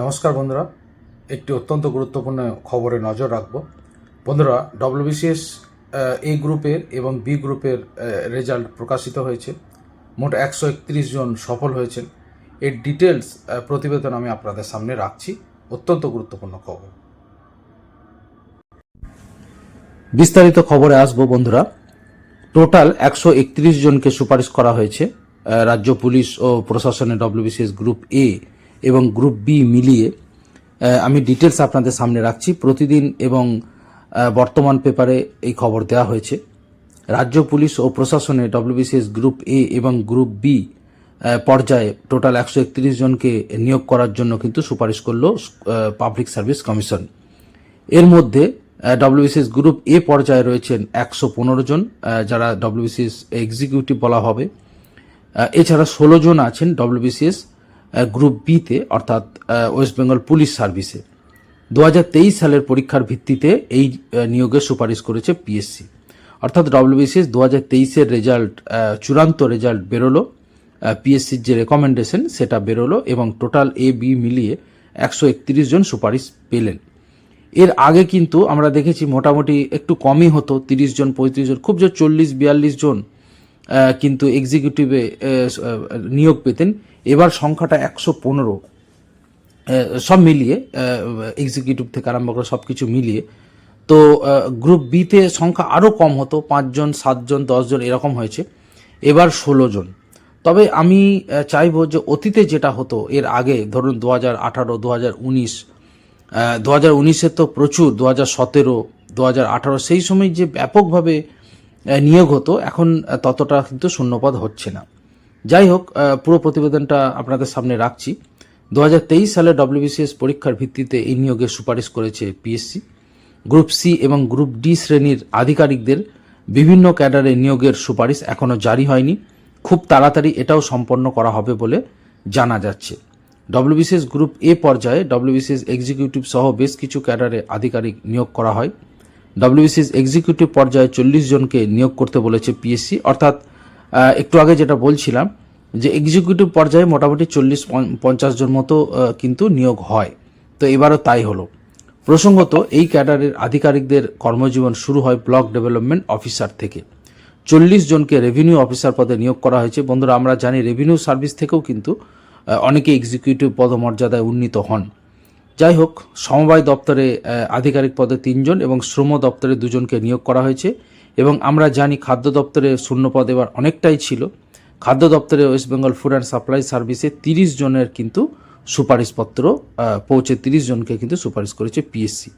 নমস্কার বন্ধুরা, একটি অত্যন্ত গুরুত্বপূর্ণ খবরে নজর রাখব। বন্ধুরা ডব্লিউবিসিএস এ গ্রুপের এবং বি গ্রুপের রেজাল্ট প্রকাশিত হয়েছে। মোট একশো একত্রিশ জন সফল হয়েছেন। এর ডিটেলস প্রতিবেদন আমি আপনাদের সামনে রাখছি। অত্যন্ত গুরুত্বপূর্ণ খবর। বিস্তারিত খবরে আসব বন্ধুরা। টোটাল একশো একত্রিশ জনকে সুপারিশ করা হয়েছে রাজ্য পুলিশ ও প্রশাসনের ডব্লিউবিসিএস গ্রুপ এ এবং গ্রুপ বি মিলিয়ে আমি ডিটেলস আপনাদের সামনে রাখছি। প্রতিদিন এবং বর্তমান পেপারে এই খবর দেওয়া হয়েছে। রাজ্য পুলিশ ও প্রশাসনে ডব্লিউবিসিএস গ্রুপ এ এবং গ্রুপ বি পর্যায়ে টোটাল একশো একত্রিশ জনকে নিয়োগ করার জন্য কিন্তু সুপারিশ করল পাবলিক সার্ভিস কমিশন এর মধ্যে ডব্লিউবিসিএস গ্রুপ এ পর্যায়ে রয়েছেন একশো পনেরো জন যারা ডব্লিউবিসিএস এক্সিকিউটিভ বলা হবে। এছাড়া ষোলো জন আছেন ডব্লিউবিসিএস গ্রুপ বিতে অর্থাৎ ওয়েস্ট বেঙ্গল পুলিশ সার্ভিসে দু হাজার তেইশ সালের পরীক্ষার ভিত্তিতে এই নিয়োগের সুপারিশ করেছে পিএসসি অর্থাৎ ডব্লিউবিসিএস দু হাজার তেইশের রেজাল্ট চূড়ান্ত রেজাল্ট বেরোলো। পিএসসির যে রেকমেন্ডেশন সেটা বেরোলো এবং টোটাল এ বি মিলিয়ে একশো একত্রিশ জন সুপারিশ পেলেন। এর আগে কিন্তু আমরা দেখেছি মোটামুটি একটু কমই হতো, তিরিশ জন, পঁয়ত্রিশ জন, খুব জোর চল্লিশ, বিয়াল্লিশ জন কিন্তু এক্সিকিউটিভে নিয়োগ পেতেন। এবার সংখ্যাটা একশো পনেরো। সব মিলিয়ে এক্সিকিউটিভ থেকে আরম্ভ করে সব কিছু মিলিয়ে, তো গ্রুপ বিতে সংখ্যা আরও কম হতো, পাঁচজন, সাতজন, দশজন এরকম হয়েছে। এবার ষোলো জন তবে আমি চাইব যে অতীতে যেটা হতো, এর আগে, ধরুন দু হাজার আঠারো, দু হাজার উনিশ দু হাজার উনিশে তো প্রচুর, দু হাজার সতেরো, দু হাজার আঠারো, সেই সময় যে ব্যাপকভাবে নিয়োগ হতো, এখন ততটা কিন্তু শূন্যপদ হচ্ছে না। যাই হোক পুরো প্রতিবেদনটা আপনাদের সামনে রাখছি। দু হাজার তেইশ সালে ডব্লিউবিসিএস পরীক্ষার ভিত্তিতে এই নিয়োগের সুপারিশ করেছে পিএসসি গ্রুপ সি এবং গ্রুপ ডি শ্রেণির আধিকারিকদের বিভিন্ন ক্যাডারে নিয়োগের সুপারিশ এখনও জারি হয়নি। খুব তাড়াতাড়ি এটাও সম্পন্ন করা হবে বলে জানা যাচ্ছে। ডব্লিউবিসিএস গ্রুপ এ পর্যায়ে ডব্লিউবিসিএস এক্সিকিউটিভ সহ বেশ কিছু ক্যাডারে আধিকারিক নিয়োগ করা হয়। ডব্লিউবিসিএস এক্সিকিউটিভ পর্যায়ে চল্লিশ জনকে নিয়োগ করতে বলেছে পিএসসি অর্থাৎ একটু আগে যেটা বলছিলাম যে এক্সিকিউটিভ পর্যায়ে মোটামুটি চল্লিশ পঞ্চাশ জন মতো কিন্তু নিয়োগ হয়। তো এবারও তাই হলো। প্রসঙ্গত, এই ক্যাডারের আধিকারিকদের কর্মজীবন শুরু হয় ব্লক ডেভেলপমেন্ট অফিসার থেকে। চল্লিশ জনকে রেভিনিউ অফিসার পদে নিয়োগ করা হয়েছে। বন্ধুরা, আমরা জানি রেভিনিউ সার্ভিস থেকেও কিন্তু অনেকে এক্সিকিউটিভ পদমর্যাদায় উন্নীত হন। যাই হোক সমবায় দপ্তরে আধিকারিক পদে তিনজন এবং শ্রম দপ্তরে দুজনকে নিয়োগ করা হয়েছে এবং আমরা জানি খাদ্য দপ্তরে শূন্যপদ এবার অনেকটাই ছিল। খাদ্য দপ্তরে West Bengal food and supply সার্ভিসে তিরিশ জনের কিন্তু সুপারিশপত্র পৌঁছে তিরিশ জনকে কিন্তু সুপারিশ করেছে পিএসসি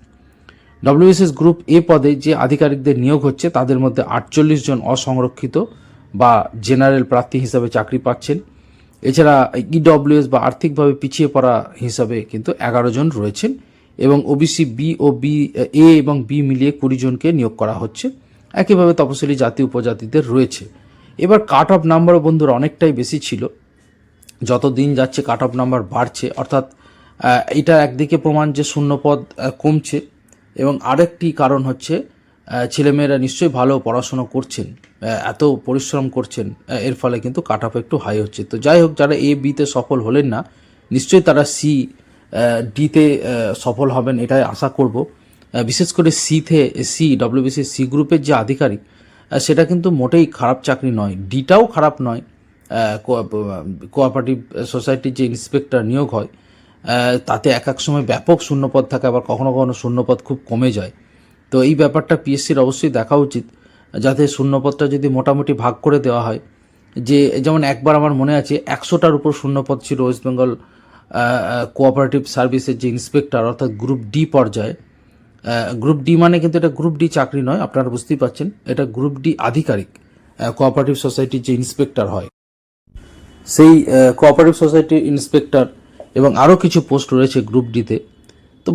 ডব্লিউএসএস গ্রুপ এ পদে যে আধিকারিকদের নিয়োগ হচ্ছে, তাদের মধ্যে আটচল্লিশ জন অসংরক্ষিত বা জেনারেল প্রার্থী হিসাবে চাকরি পাচ্ছেন। এছাড়া ইডব্লিউএস বা আর্থিকভাবে পিছিয়ে পড়া হিসাবে কিন্তু এগারো জন রয়েছেন এবং ওবিসি বি ও বি এ এবং বি মিলিয়ে কুড়ি জনকে নিয়োগ করা হচ্ছে। একইভাবে তপশিলি জাতি উপজাতিদের রয়েছে। এবার কাট অফ নাম্বারও বন্ধুরা অনেকটাই বেশি ছিল। যত দিন যাচ্ছে কাট অফ নাম্বার বাড়ছে, অর্থাৎ এটা একদিকে প্রমাণ যে শূন্যপদ কমছে এবং আরেকটি কারণ হচ্ছে ছেলেমেয়েরা নিশ্চয়ই ভালো পড়াশোনা করছেন এত পরিশ্রম করছেন এর ফলে কিন্তু কাট অফ একটু হাই হচ্ছে। তো যাই হোক, যারা এ বিতে সফল হলেন না, নিশ্চয়ই তারা সি ডিতে সফল হবেন এটাই আশা করব। বিশেষ করে সিতে সি ডব্লিউবিসি সি গ্রুপের যে আধিকারিক সেটা কিন্তু মোটেই খারাপ চাকরি নয়। ডিটাও খারাপ নয়। কোঅপারেটিভ সোসাইটির যে ইন্সপেক্টর নিয়োগ হয় তাতে এক এক সময় ব্যাপক শূন্যপদ থাকে, আবার কখনো কখনো শূন্যপদ খুব কমে যায়। তো এই ব্যাপারটা পিএসসির অবশ্যই দেখা উচিত, যাতে শূন্যপদটা যদি মোটামুটি ভাগ করে দেওয়া হয়। যে, যেমন একবার আমার মনে আছে, একশোটার উপর শূন্যপদ ছিল ওয়েস্ট বেঙ্গল কোঅপারেটিভ সার্ভিসের যে ইন্সপেক্টর অর্থাৎ গ্রুপ ডি পর্যায়ে। গ্রুপ ডি মানে কিন্তু এটা গ্রুপ ডি চাকরি নয়, আপনারা বুঝতেই পারছেন, এটা গ্রুপ ডি আধিকারিক কোঅপারেটিভ সোসাইটির যে ইন্সপেক্টর হয়। সেই কোঅপারেটিভ সোসাইটির ইন্সপেক্টর এবং আরও কিছু পোস্ট রয়েছে গ্রুপ ডিতে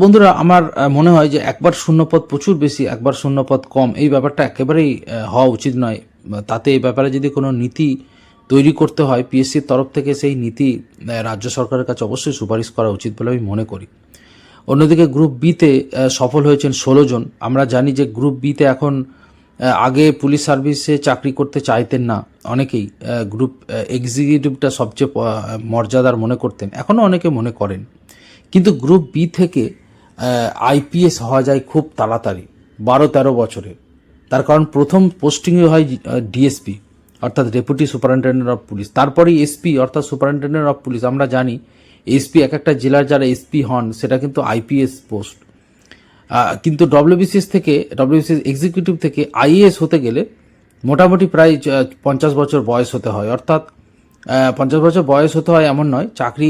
বন্ধুরা, আমার মনে হয় যে একবার শূন্যপদ প্রচুর বেশি, একবার শূন্যপদ কম, এই ব্যাপারটা একেবারেই হওয়া উচিত নয়। তাতে এই ব্যাপারে যদি কোনো নীতি তৈরি করতে হয়, পিএসসির তরফ থেকে সেই নীতি রাজ্য সরকারের কাছে অবশ্যই সুপারিশ করা উচিত বলে আমি মনে করি। অন্যদিকে গ্রুপ বিতে সফল হয়েছেন ষোলো জন। আমরা জানি যে গ্রুপ বিতে এখন আগে পুলিশ সার্ভিসে চাকরি করতে চাইতেন না অনেকেই। গ্রুপ এক্সিকিউটিভটা সবচেয়ে মর্যাদার মনে করতেন। এখনও অনেকে মনে করেন। কিন্তু গ্রুপ বি থেকে আইপিএস হওয়া যায় খুব তাড়াতাড়ি বারো তেরো বছরে। তার কারণ প্রথম পোস্টিংই হয় ডিএসপি অর্থাৎ ডেপুটি সুপারিনটেন্ডেন্ট অফ পুলিশ তারপরেই এসপি অর্থাৎ সুপারিনটেন্ডেন্ট অফ পুলিশ আমরা জানি এসপি এক একটা জেলার যারা এসপি হন, সেটা কিন্তু আইপিএস পোস্ট। কিন্তু ডব্লিউবিসিএস থেকে ডব্লিউবিসিএস এক্সিকিউটিভ থেকে আইএএস হতে গেলে মোটামুটি প্রায় পঞ্চাশ বছর বয়স হতে হয়। অর্থাৎ পঞ্চাশ বছর বয়স হতে হয় এমন নয়। চাকরি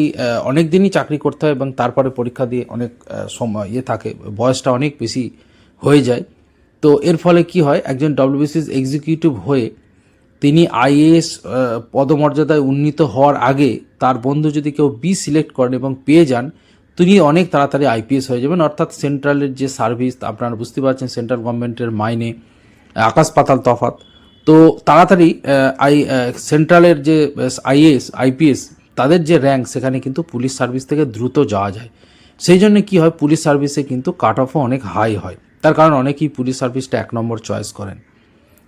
অনেক দিনই চাকরি করতে হয় এবং তারপরে পরীক্ষা দিয়ে অনেক সময় ইয়ে থাকে, বয়সটা অনেক বেশি হয়ে যায়। তো এর ফলে কি হয়, একজন ডব্লিউবিসিএস এক্সিকিউটিভ হয়ে তিনি আইএএস পদমর্যাদায় উন্নীত হওয়ার আগে তার বন্ধু যদি কেউ বি সিলেক্ট করেন এবং পেয়ে যান, তিনি অনেক তাড়াতাড়ি আইপিএস হয়ে যাবেন। অর্থাৎ সেন্ট্রালের যে সার্ভিস আপনারা বুঝতে পারছেন সেন্ট্রাল গভর্নমেন্টের মাইনে, আকাশ পাতাল তফাত তো তাড়াতাড়ি আই সেন্ট্রালের যে আইএস আইপিএস তাদের যে র্যাঙ্ক সেখানে কিন্তু পুলিশ সার্ভিস থেকে দ্রুত যাওয়া যায়। সেই জন্য কি হয় পুলিশ সার্ভিসে কিন্তু কাট অফও অনেক হাই হয়। তার কারণ অনেকেই পুলিশ সার্ভিসটা এক নম্বর চয়েস করেন।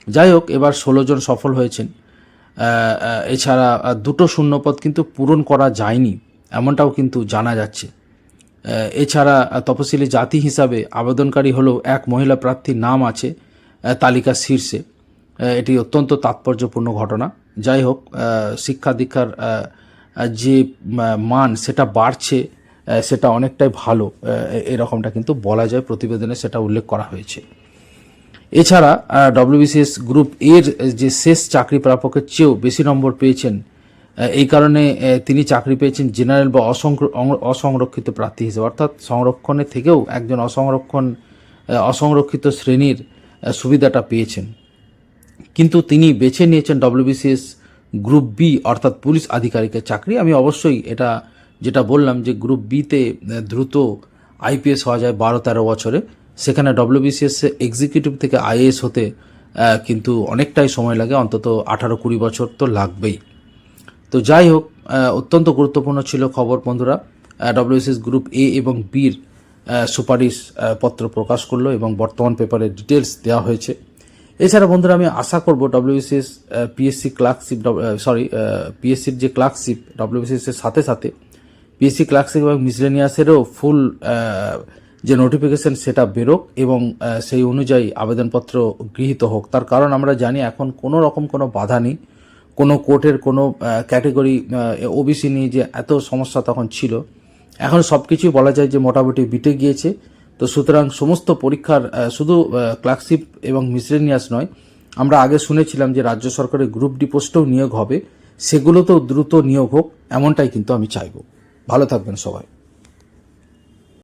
যাই হোক এবার ষোলো জন সফল হয়েছেন। এছাড়া দুটো শূন্যপদ কিন্তু পূরণ করা যায়নি এমনটাও কিন্তু জানা যাচ্ছে। এছাড়া তপশিলি জাতি হিসাবে আবেদনকারী হলেও এক মহিলা প্রার্থীর নাম আছে আহ, তালিকার শীর্ষে। এটি অত্যন্ত তাৎপর্যপূর্ণ ঘটনা। যাই হোক শিক্ষা দীক্ষার যে মান সেটা বাড়ছে সেটা অনেকটাই ভালো এরকমটা কিন্তু বলা যায়, প্রতিবেদনে সেটা উল্লেখ করা হয়েছে। এছাড়া ডব্লিউবিসিএস গ্রুপ এর যে শেষ চাকরি প্রাপকের চেয়েও বেশি নম্বর পেয়েছেন এই কারণে তিনি চাকরি পেয়েছেন জেনারেল বা অসংরক্ষিত প্রার্থী হিসেবে। অর্থাৎ সংরক্ষণের থেকেও একজন অসংরক্ষণ অসংরক্ষিত শ্রেণির সুবিধাটা পেয়েছেন। কিন্তু তিনি বেছে নিয়েছেন ডব্লিউবিসিএস গ্রুপ বি অর্থাৎ পুলিশ আধিকারিকের চাকরি। আমি অবশ্যই এটা যেটা বললাম যে গ্রুপ বিতে দ্রুত আইপিএস হওয়া যায় বারো তেরো বছরে। সেখানে ডব্লিউবিসিএস এক্সিকিউটিভ থেকে আইএএস হতে কিন্তু অনেকটাই সময় লাগে, অন্তত আঠারো কুড়ি বছর তো লাগবেই। তো যাই হোক অত্যন্ত গুরুত্বপূর্ণ ছিল খবর, বন্ধুরা। ডব্লিউসিএস গ্রুপ এ এবং বির সুপারিশ পত্র প্রকাশ করল এবং বর্তমান পেপারে ডিটেলস দেওয়া হয়েছে। এছাড়া বন্ধুরা, আমি আশা করব ডব্লিউসিএস পিএসসি ক্লার্কশিপ সরি পিএসসির যে ক্লার্কশিপ ডব্লিউসিএস এর সাথে সাথে পিএসসি ক্লার্কশিপ এবং মিসলেনিয়াসেরও ফুল যে নোটিফিকেশন সেটা বেরোক এবং সেই অনুযায়ী আবেদনপত্র গৃহীত হোক। তার কারণ আমরা জানি এখন কোনো রকম কোনো বাধা নেই। কোনো কোর্টের কোনো ক্যাটেগরি ওবিসি নিয়ে যে এত সমস্যা তখন ছিল। এখন সব কিছুই বলা যায় যে মোটামুটি বিটে গিয়েছে। তো সুতরাং সমস্ত পরীক্ষার শুধু ক্লার্কশিপ এবং মিসলেনিয়াস নয়, আমরা আগে শুনেছিলাম যে রাজ্য সরকারের গ্রুপ ডি পোস্টেও নিয়োগ হবে, সেগুলোতেও দ্রুত নিয়োগ হোক, এমনটাই কিন্তু আমি চাইব। ভালো থাকবেন সবাই।